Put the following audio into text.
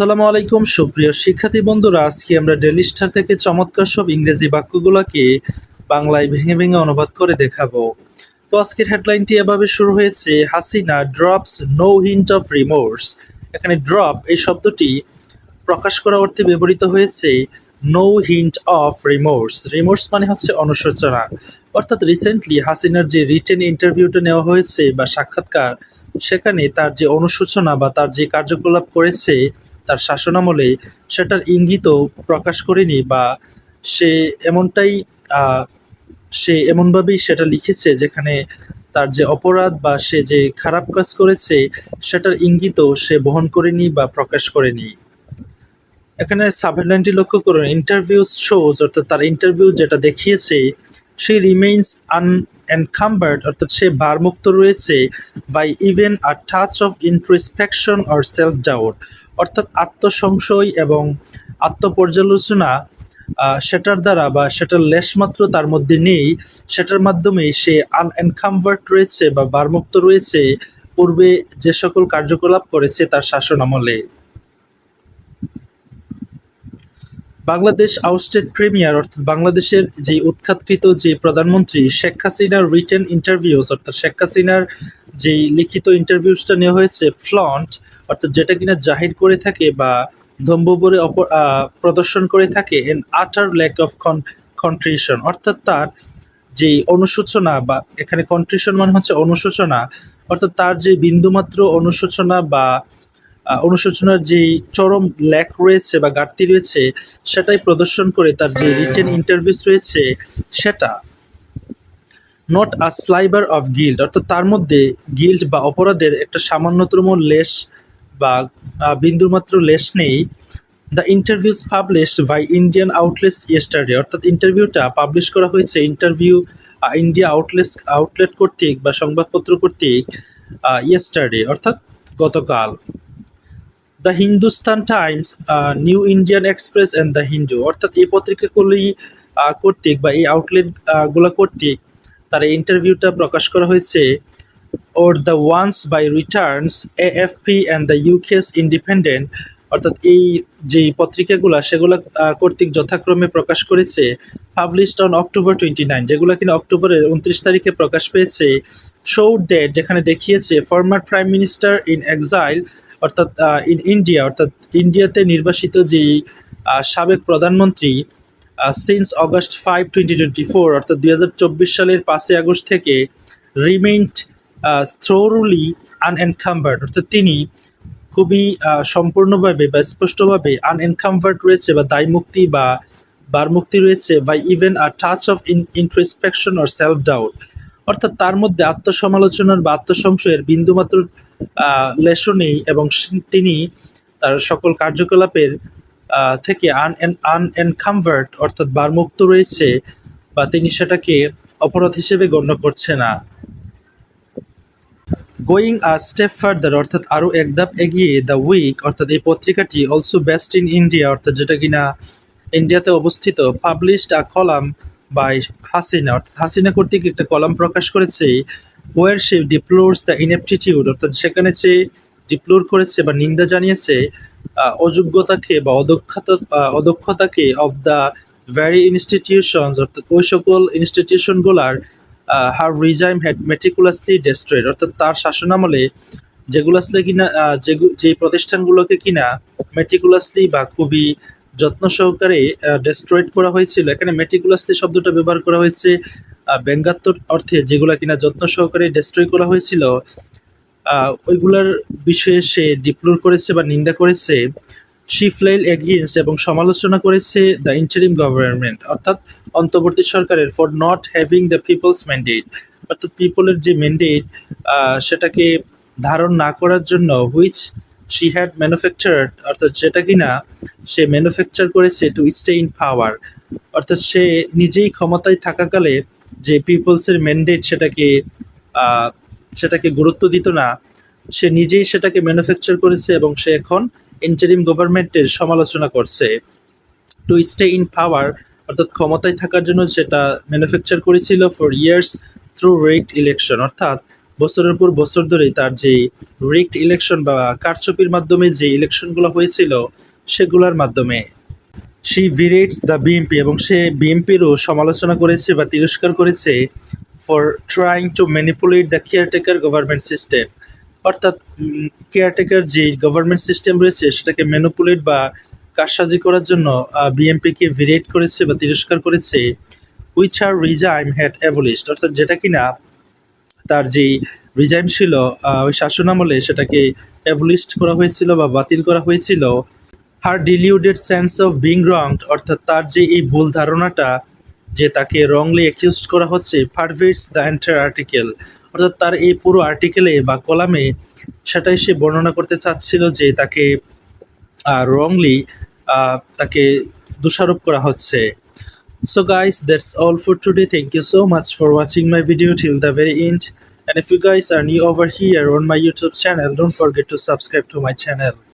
আসসালামু আলাইকুম, সুপ্রিয় শিক্ষার্থী বন্ধুরা, আজকে আমরা ডেলি স্টার থেকে চমৎকার সব ইংরেজি বাক্যগুলোকে বাংলায় ভেঙে ভেঙে অনুবাদ করে দেখাবো। তো আজকের হেডলাইনটি এভাবে শুরু হয়েছে, Hasina drops no hint of remorse এখানে ড্রপ এই শব্দটি প্রকাশ করা অর্থে ব্যবহৃত হয়েছে no hint of remorse remorse মানে হচ্ছে অনুশোচনা। অর্থাৎ রিসেন্টলি হাসিনার যে রিটেন ইন্টারভিউটা নেওয়া হয়েছে বা সাক্ষাৎকার, সেখানে তার যে অনুশোচনা বা তার যে কার্যকলাপ করেছে তার শাসনামলে সেটার ইঙ্গিতও প্রকাশ করেনি বা সে এমনটাই সে এমনভাবেই সেটা লিখেছে যেখানে তার যে অপরাধ বা সে যে খারাপ কাজ করেছে সেটার ইঙ্গিতও সে বহন করেনি বা প্রকাশ করেনি। এখানে সাবহেডলাইনটি লক্ষ্য করুন ইন্টারভিউ শোজ অর্থাৎ তার ইন্টারভিউ যেটা দেখিয়েছে সে রিমেইনস আনএনকাম্বার্ড অর্থাৎ সে ভারমুক্ত রয়েছে by even a touch of introspection or self doubt অর্থাৎ আত্মসংশয় এবং আত্মপর্যালোচনা সেটার দ্বারা বা সেটার লেশমাত্র তার মধ্যে নেই। সেটার মাধ্যমে সে আনএনকাম্বার্ড রয়েছে বা ভারমুক্ত রয়েছে। পূর্বে যে সকল কার্যকলাপ করেছে তার শাসন আমলে বাংলাদেশ আউটস্টেট প্রিমিয়ার অর্থাৎ বাংলাদেশের যে উৎখাতকৃত যে প্রধানমন্ত্রী, শেখ হাসিনার রিটেন ইন্টারভিউস অর্থাৎ শেখ হাসিনার যে লিখিত ইন্টারভিউসটা নেওয়া হয়েছে ফ্লন্ট অর্থাৎ যেটা কিনা জাহির করে থাকে বা আহ, প্রদর্শন করে থাকে এন আটার ল্যাক অফ কন্ট্রিশন অর্থাৎ তার যে অনুশোচনা বা এখানে কন্ট্রিশন মানে হচ্ছে অনুশোচনা অর্থাৎ তার যে বিন্দুমাত্র অনুশোচনা বা অনুশোচনার যে চরম ল্যাক রয়েছে বা ঘাটতি রয়েছে সেটাই প্রদর্শন করে তার যে রিটেন ইন্টারভিউস রয়েছে সেটা not a sliver of guilt অর্থাৎ তার মধ্যে গিল্ড বা অপরাধের একটা সামান্যতম লেশ বা বিন্দুমাত্র লেশ নেই, the interviews published by Indian outlets yesterday. অর্থাৎ ইন্টারভিউটা পাবলিশ করা হয়েছে ইন্টারভিউ ইন্ডিয়া আউটলেটস, আউটলেট কর্তৃক বা সংবাদপত্র কর্তৃক ইয়েস্টারডে, অর্থাৎ গতকাল। The Hindustan Times New Indian Express and the Hindu, অর্থাৎ এই পত্রিকাগুলি কর্তৃক বা এই আউটলেটগুলা কর্তৃক, তার ইন্টারভিউটা প্রকাশ করা হয়েছে or the ones by Reuters AFP and the UK's Independent অর্থাৎ এই যে পত্রিকাগুলা, সেগুলো কর্তৃক যথাক্রমে প্রকাশ করেছে published on October twenty nine যেগুলো কিনা অক্টোবরের উনত্রিশ তারিখে প্রকাশ পেয়েছে শো ডেট যেখানে দেখিয়েছে former prime minister in exile অর্থাৎ ইন ইন্ডিয়া অর্থাৎ ইন্ডিয়াতে নির্বাসিত যে সাবেক প্রধানমন্ত্রী since August five twenty twenty four অর্থাৎ দুই হাজার চব্বিশ সালের পাঁচই আগস্ট থেকে রিমেইনড থ্রোরুলি আনএনকাম্বার্ড অর্থাৎ তিনি খুবই সম্পূর্ণভাবে বা স্পষ্টভাবে আনএনকাম্বার্ড রয়েছে বা দায়মুক্তি বা বারমুক্তি রয়েছে বা even a touch of introspection or self doubt অর্থাৎ তার মধ্যে আত্মসমালোচনার বা আত্মসংশয়ের বিন্দুমাত্র লেশও নেই এবং তিনি তার সকল কার্যকলাপের থেকে আন আনএনকাম্বার্ড অর্থাৎ বারমুক্ত রয়েছে বা তিনি সেটাকে অপরাধ হিসেবে গণ্য করছে না। গোয়িং আ স্টেপ ফার্দার অর্থাৎ আরও এক ধাপ এগিয়ে দ্য উইক অর্থাৎ এই পত্রিকাটি অলসো বেস্ট ইন ইন্ডিয়া অর্থাৎ যেটা কিনা ইন্ডিয়াতে অবস্থিত published a column by Hasina অর্থাৎ হাসিনা কর্তৃক একটা কলাম প্রকাশ করেছে হোয়ার সে ডিপ্লোর্স দ্য ইনএপটিটিউড অর্থাৎ সেখানে সে ডিপ্লোর করেছে বা নিন্দা জানিয়েছে অযোগ্যতাকে বা অদক্ষতা অদক্ষতাকে অফ দ্য ভ্যারি ইনস্টিটিউশনস অর্থাৎ ওই সকল ইনস্টিটিউশনগুলার her regime had meticulously destroyed অর্থাৎ তার শাসনামলে যেগুলো আসলে কিনা যে প্রতিষ্ঠানগুলোকে কিনা মেটিকুলাসলি বা খুবই যত্ন সহকারে ডেস্ট্রয়েড করা হয়েছিল। এখানে মেটিকুলাসলি শব্দটা ব্যবহার করা হয়েছে ব্যঙ্গাত্মক অর্থে যেগুলো কিনা যত্ন সহকারে ডেস্ট্রয় করা হয়েছিল। ওইগুলার বিষয়ে সে ডিপ্লোর করেছে বা নিন্দা করেছে। শি ফ্লেল এগেইনস্ট এবং সমালোচনা করেছে দ্য ইন্টারিম গভর্নমেন্ট অর্থাৎ অন্তর্বর্তী সরকারের for not having the people's mandate অর্থাৎ পিপলের যে ম্যান্ডেট সেটাকে ধারণ না করার জন্য হুইচ শি হ্যাড ম্যানুফ্যাকচার্ড অর্থাৎ যেটা কিনা সে ম্যানুফ্যাকচার করেছে টু স্টে ইন পাওয়ার অর্থাৎ সে নিজেই ক্ষমতায় থাকাকালে যে পিপলসের ম্যান্ডেট সেটাকে সেটাকে গুরুত্ব দিত না, সে নিজেই সেটাকে ম্যানুফ্যাকচার করেছে এবং সে এখন ইন্টারিম গভর্নমেন্টের সমালোচনা করছে টু স্টে ইন পাওয়ার অর্থাৎ ক্ষমতায় থাকার জন্য সেটা ম্যানুফ্যাকচার করেছিল for years through rigged election অর্থাৎ বছরের পর বছর ধরে তার যে রিক্ট ইলেকশন বা কারচুপির মাধ্যমে যে ইলেকশনগুলো হয়েছিল, সেগুলোর মাধ্যমে সি ভিরেটস দ্য বিএমপি এবং সে বিএমপিরও সমালোচনা করেছে বা তিরস্কার করেছে for trying to manipulate the caretaker government system অর্থাৎ কেয়ারটেকার যে গভর্নমেন্ট সিস্টেম রয়েছে, সেটাকে ম্যানিপুলেট বা কারসাজি করার জন্য বিএমপিকে ভিরেট করেছে বা তিরস্কার করেছে উইচ আর রিজাইম হ্যাড অ্যাবলিস্ট অর্থাৎ যেটা কিনা তার যেই রিজাইম ছিল ওই শাসনামলে সেটাকে অ্যাবলিস্ট করা হয়েছিল বা বাতিল করা হয়েছিল। Her deluded sense of being wronged অর্থাৎ তার যে এই ভুল ধারণাটা, যে তাকে রংলি অ্যাকিউজড করা হচ্ছে পারভেটস দ্য এন্টার আর্টিকেল অর্থাৎ তার এই পুরো আর্টিকেলে বা কলামে সেটাই সে বর্ণনা করতে চাচ্ছিল যে তাকে রংলি তাকে দোষারোপ করা হচ্ছে। So guys that's all for today thank you so much for watching my video till the very end and if you guys are new over here on my YouTube channel don't forget to subscribe to my channel